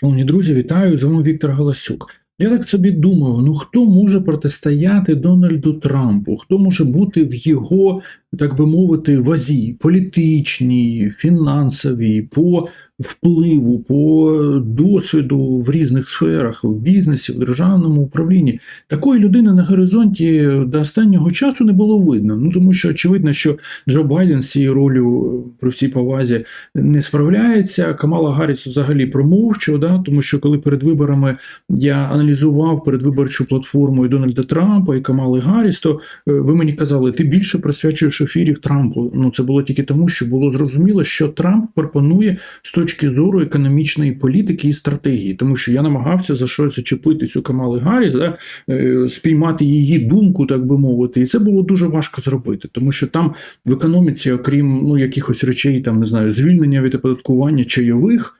Шановні друзі, вітаю! З вами Віктор Галасюк. Я так собі думав: ну хто може протистояти Дональду Трампу? Хто може бути в його, так би мовити, вазі політичній, фінансовій, по впливу, по досвіду в різних сферах, в бізнесі, в державному управлінні? Такої людини на горизонті до останнього часу не було видно. Ну тому що очевидно, що Джо Байден з цією ролью при всій повазі не справляється. Камала Гарріс взагалі промовчу, да, тому що коли перед виборами я аналізував передвиборчу платформу і Дональда Трампа і Камали Гарріс, то е, ви мені казали, ти більше присвячуєш ефірів Трампу. Ну це було тільки тому, що було зрозуміло, що Трамп пропонує з точки зору економічної політики і стратегії, тому що я намагався за щось зачепитись у Камали Гарріс, да, е, спіймати її думку, так би мовити, і це було дуже важко зробити, тому що там в економіці, окрім ну якихось речей, там не знаю, звільнення від оподаткування чайових,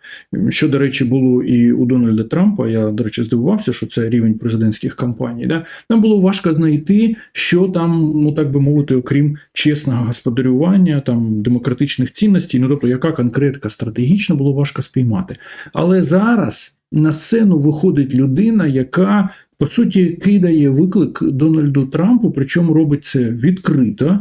що до речі було і у Дональда Трампа. Я до речі здивувався, що це рівень президентських кампаній. Да? Там було важко знайти, що там, ну так би мовити, окрім чесного господарювання, там демократичних цінностей. Ну тобто, яка конкретика стратегічна було важко спіймати. Але зараз на сцену виходить людина, яка по суті кидає виклик Дональду Трампу, причому робить це відкрито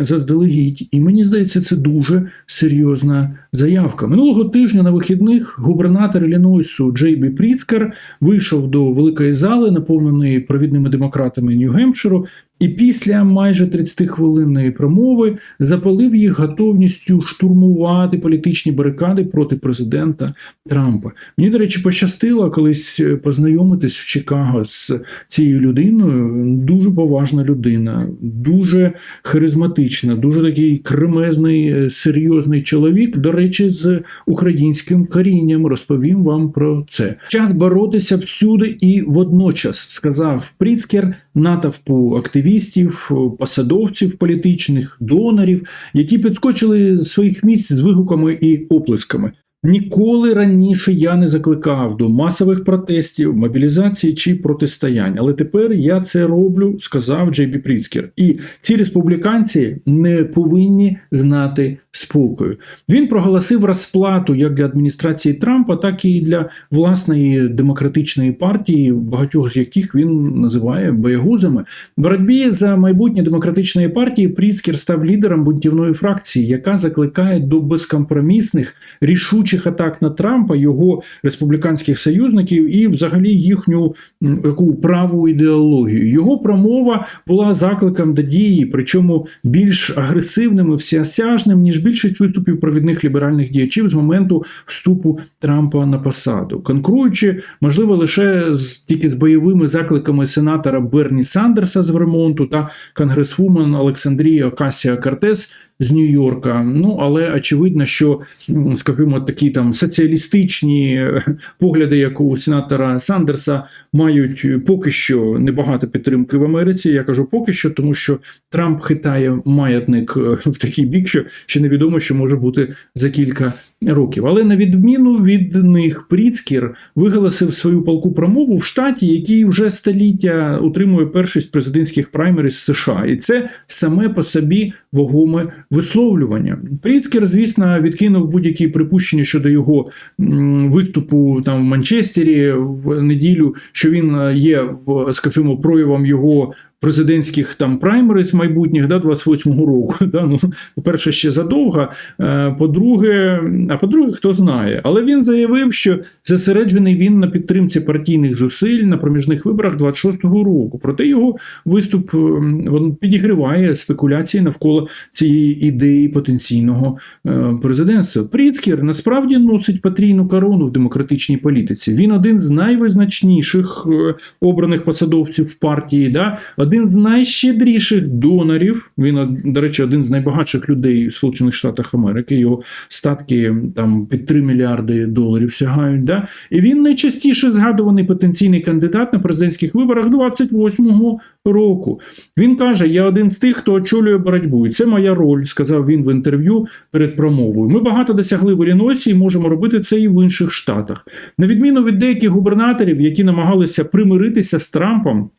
заздалегідь. І мені здається, це дуже серйозна заявка. Минулого тижня на вихідних губернатор Іллінойсу Джей Бі Пріцкер вийшов до великої зали, наповненої провідними демократами Нью-Гемпширу, і після майже 30-хвилинної промови запалив їх готовністю штурмувати політичні барикади проти президента Трампа. Мені, до речі, пощастило колись познайомитись в Чикаго з цією людиною. Дуже поважна людина, дуже харизматична, дуже такий кремезний, серйозний чоловік. До речі, з українським корінням розповім вам про це. Час боротися всюди і водночас, сказав Пріцкер натовпу активістів, посадовців політичних, донорів, які підскочили з своїх місць з вигуками і оплесками. Ніколи раніше я не закликав до масових протестів, мобілізації чи протистоянь. Але тепер я це роблю, сказав Джей Бі Пріцкер. І ці республіканці не повинні знати спокою. Він проголосив розплату як для адміністрації Трампа, так і для власної демократичної партії, багатьох з яких він називає боягузами. В боротьбі за майбутнє демократичної партії Пріцкер став лідером бунтівної фракції, яка закликає до безкомпромісних рішучих атак на Трампа, його республіканських союзників і, взагалі, їхню таку праву ідеологію. Його промова була закликом до дії, причому більш агресивним і всеосяжним, ніж більшість виступів провідних ліберальних діячів з моменту вступу Трампа на посаду, конкуруючи, можливо, лише з тільки з бойовими закликами сенатора Берні Сандерса з Вермонту та конгресвумен Олександрія Окасія Кортес з Нью-Йорка. Ну але очевидно, що скажімо, такі там соціалістичні погляди, як у сенатора Сандерса, мають поки що небагато підтримки в Америці. Я кажу поки що, тому що Трамп хитає маятник в такий бік, що ще невідомо, що може бути за кілька років. Але на відміну від них, Пріцкер виголосив свою палку промову в штаті, який вже століття утримує першість президентських праймерів США, і це саме по собі вагоме висловлювання. Пріцкер, звісно, відкинув будь-які припущення щодо його виступу там в Манчестері в неділю, що він є, скажімо, проявом його президентських там праймериз майбутніх да, 28-го року. Да, ну, По-перше, ще задовго. По-друге, а по-друге, хто знає. Але він заявив, що зосереджений він на підтримці партійних зусиль на проміжних виборах 26-го року. Проте його виступ він підігриває спекуляції навколо цієї ідеї потенційного президентства. Пріцкер насправді носить потрійну корону в демократичній політиці. Він один з найвизначніших обраних посадовців партії. Да, один з найщедріших донорів. Він, до речі, один з найбагатших людей в Сполучених Штатах Америки. Його статки там під 3 мільярди доларів сягають. Да? І він найчастіше згадуваний потенційний кандидат на президентських виборах 28-го року. Він каже: Я один з тих, хто очолює боротьбу. І це моя роль, сказав він в інтерв'ю перед промовою. Ми багато досягли в Іллінойсі і можемо робити це і в інших штатах. На відміну від деяких губернаторів, які намагалися примиритися з Трампом.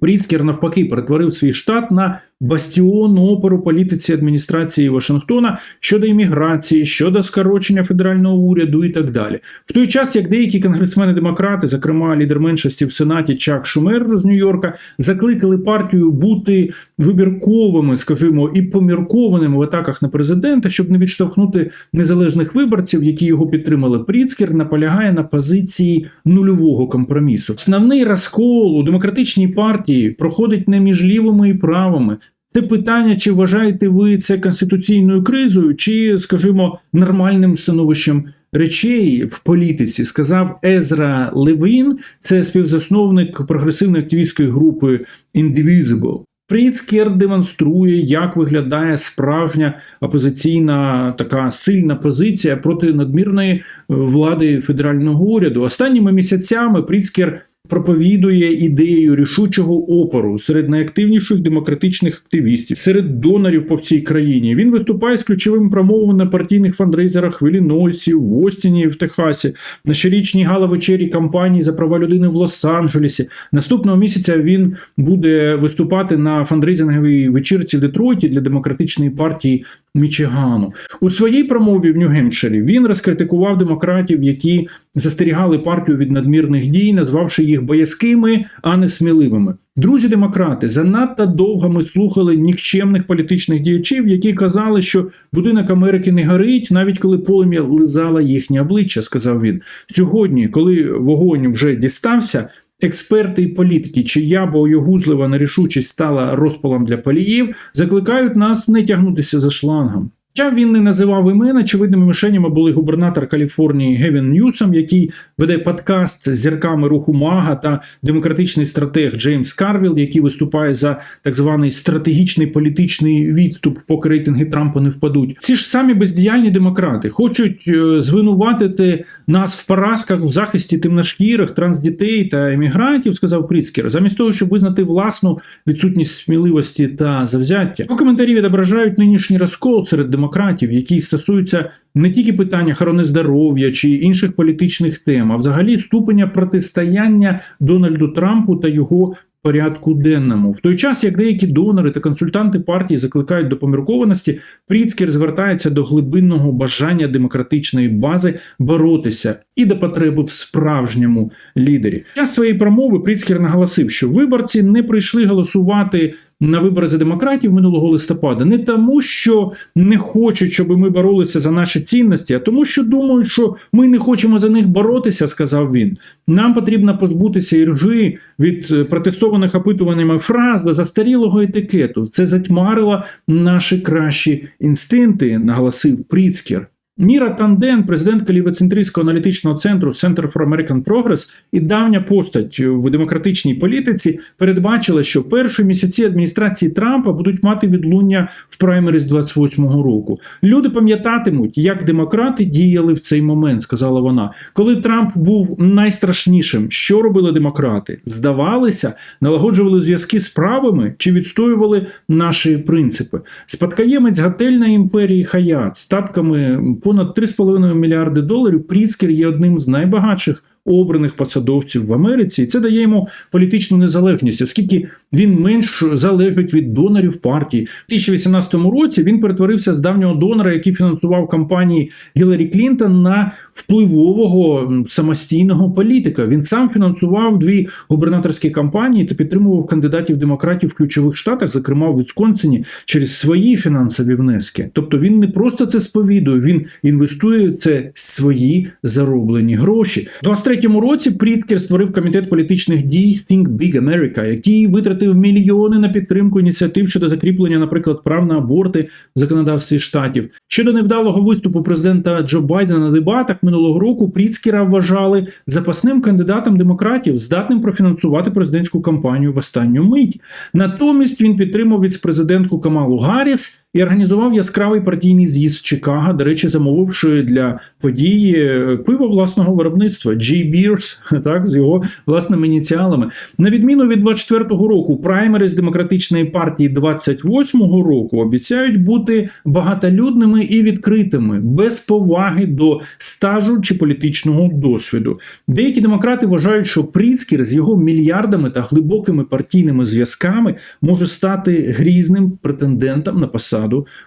Пріцкер навпаки перетворив свій штат на бастіон опору політиці адміністрації Вашингтона щодо імміграції, щодо скорочення федерального уряду і так далі. В той час, як деякі конгресмени-демократи, зокрема лідер меншості в Сенаті Чак Шумер з Нью-Йорка, закликали партію бути вибірковими, скажімо, і поміркованими в атаках на президента, щоб не відштовхнути незалежних виборців, які його підтримали. Пріцкер наполягає на позиції нульового компромісу. Основний розкол у демократичній партії проходить не між лівими і правими. Це питання, чи вважаєте ви це конституційною кризою, чи, скажімо, нормальним становищем речей в політиці, сказав Езра Левін, це співзасновник прогресивної активістської групи Indivisible. Пріцкер демонструє, як виглядає справжня опозиційна така сильна позиція проти надмірної е, влади федерального уряду. Останніми місяцями Пріцкер проповідує ідею рішучого опору серед найактивніших демократичних активістів, серед донорів по всій країні. Він виступає з ключовими промовами на партійних фандрейзерах в Іллінойсі, в Остіні, в Техасі, на щорічній гала-вечері кампанії за права людини в Лос-Анджелесі. Наступного місяця він буде виступати на фандрейзинговій вечірці в Детройті для демократичної партії Мічигану. У своїй промові в Нью-Гемпширі він розкритикував демократів, які застерігали партію від надмірних дій, назвавши їх боязкими, а не сміливими. Друзі демократи, занадто довго ми слухали нікчемних політичних діячів, які казали, що будинок Америки не горить, навіть коли полум'я лизало їхнє обличчя, сказав він. Сьогодні, коли вогонь вже дістався. Експерти і політики, чия боєгузлива нерішучість стала розпалом для поліїв, закликають нас не тягнутися за шлангом. Хоча він не називав імен, очевидними мишенями були губернатор Каліфорнії Гевін Ньюсом, який веде подкаст з зірками руху Мага та демократичний стратег Джеймс Карвіл, який виступає за так званий стратегічний політичний відступ, поки рейтинги Трампа не впадуть. Ці ж самі бездіяльні демократи хочуть е, звинуватити нас в поразках в захисті темношкірих, трансдітей та емігрантів, сказав Пріцкер, замість того, щоб визнати власну відсутність сміливості та завзяття. У коментарі відображають нинішній розкол серед демократів, який стосується не тільки питання охорони здоров'я чи інших політичних тем, а взагалі ступеня протистояння Дональду Трампу та його порядку денному. В той час, як деякі донори та консультанти партії закликають до поміркованості, Пріцкер звертається до глибинного бажання демократичної бази боротися і до потреби в справжньому лідері. Під час своєї промови Пріцкер наголосив, що виборці не прийшли голосувати. На вибори за демократів минулого листопада не тому, що не хочуть, щоб ми боролися за наші цінності, а тому, що думають, що ми не хочемо за них боротися, сказав він. Нам потрібно позбутися іржі від протестованих опитуваннями фраз до застарілого етикету. Це затьмарило наші кращі інстинкти, наголосив Пріцкер. Ніра Танден, президентка лівоцентристського аналітичного центру Center for American Progress і давня постать в демократичній політиці передбачила, що перші місяці адміністрації Трампа будуть мати відлуння в праймеріз 28-го року. Люди пам'ятатимуть, як демократи діяли в цей момент, сказала вона. Коли Трамп був найстрашнішим, що робили демократи? Здавалися, налагоджували зв'язки з правими чи відстоювали наші принципи. Спадкоємець готельної імперії Хаят статками понад 3,5 мільярди доларів. Пріцкер є одним з найбагатших обраних посадовців в Америці, і це дає йому політичну незалежність, оскільки він менш залежить від донорів партії. В 2018 році він перетворився з давнього донора, який фінансував кампанії Гіларі Клінтон на впливового самостійного політика. Він сам фінансував дві губернаторські кампанії та підтримував кандидатів демократів в ключових штатах, зокрема в Вісконсині, через свої фінансові внески. Тобто він не просто це сповідує, він інвестує це свої зароблені гроші. 23 1993 році Пріцкер створив комітет політичних дій Think Big America, який витратив мільйони на підтримку ініціатив щодо закріплення, наприклад, прав на аборти в законодавстві штатів. Щодо невдалого виступу президента Джо Байдена на дебатах минулого року Пріцкера вважали запасним кандидатом демократів, здатним профінансувати президентську кампанію в останню мить. Натомість він підтримав віцпрезидентку Камалу Гарріс, і організував яскравий партійний з'їзд Чикаго, до речі, замовивши для події е, пиво власного виробництва G Beers, так, з його власними ініціалами. На відміну від 24-го року, праймери з демократичної партії 28-го року обіцяють бути багатолюдними і відкритими, без поваги до стажу чи політичного досвіду. Деякі демократи вважають, що Пріцкер з його мільярдами та глибокими партійними зв'язками може стати грізним претендентом на посаду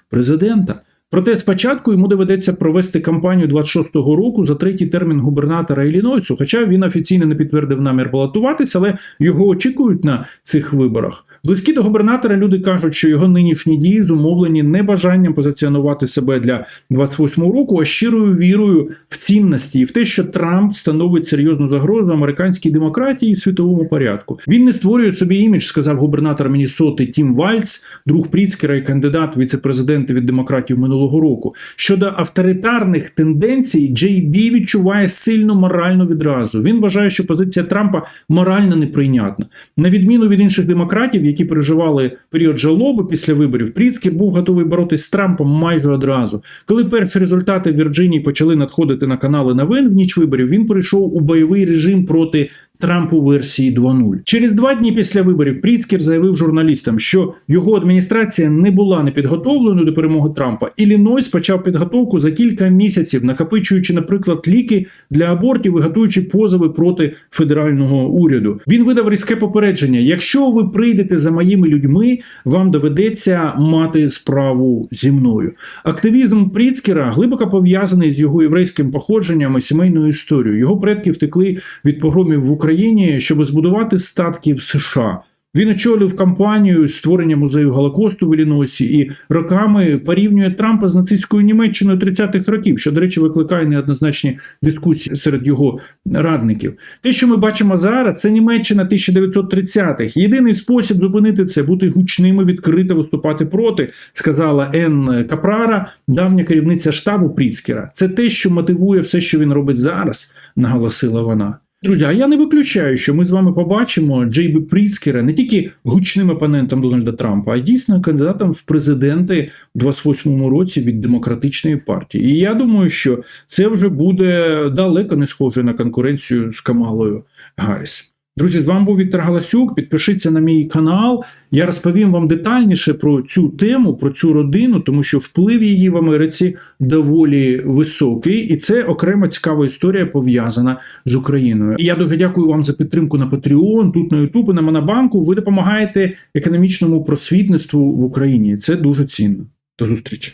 президента. Проте спочатку йому доведеться провести кампанію 26-го року за третій термін губернатора Іллінойсу, хоча він офіційно не підтвердив намір балотуватися, але його очікують на цих виборах. Близькі до губернатора люди кажуть, що його нинішні дії зумовлені не бажанням позиціонувати себе для 28-го року, а щирою вірою в цінності і в те, що Трамп становить серйозну загрозу американській демократії і світовому порядку. Він не створює собі імідж, сказав губернатор Мінісоти Тім Вальц, друг Пріцкера і кандидат в віце-президенти від демократів минулого року. Щодо авторитарних тенденцій, Джей Бі відчуває сильну моральну відразу. Він вважає, що позиція Трампа морально неприйнятна. На відміну від інших демократів, які переживали період жалоби після виборів, Пріцкер був готовий боротись з Трампом майже одразу. Коли перші результати в Вірджинії почали надходити на канали новин в ніч виборів, він перейшов у бойовий режим проти. Трампу версії 2.0. Через два дні після виборів Пріцкер заявив журналістам, що його адміністрація не була непідготовленою до перемоги Трампа. Іллінойс почав підготовку за кілька місяців, накопичуючи, наприклад, ліки для абортів і готуючи позови проти федерального уряду. Він видав різке попередження: якщо ви прийдете за моїми людьми, вам доведеться мати справу зі мною. Активізм Пріцкера глибоко пов'язаний з його єврейським походженням і сімейною історією. Його предки втекли від погромів в Україні. Україні, щоб збудувати статки в США. Він очолив кампанію створення музею Голокосту в Іллінойсі і роками порівнює Трампа з нацистською Німеччиною 30-х років, що, до речі, викликає неоднозначні дискусії серед його радників. Те, що ми бачимо зараз, це Німеччина 1930-х. Єдиний спосіб зупинити це бути гучним і відкрито виступати проти, сказала Енн Капрара, давня керівниця штабу Пріцкера. Це те, що мотивує все, що він робить зараз, наголосила вона. Друзі, а я не виключаю, що ми з вами побачимо Джейбі Пріцкера не тільки гучним опонентом Дональда Трампа, а дійсно кандидатом в президенти в 28-му році від демократичної партії. І я думаю, що це вже буде далеко не схоже на конкуренцію з Камалою Гарріс. Друзі, з вами був Віктор Галасюк. Підпишіться на мій канал. Я розповім вам детальніше про цю тему, про цю родину, тому що вплив її в Америці доволі високий, і це окрема цікава історія пов'язана з Україною. І я дуже дякую вам за підтримку на Patreon, тут на YouTube на Монобанку. Ви допомагаєте економічному просвітництву в Україні. Це дуже цінно. До зустрічі.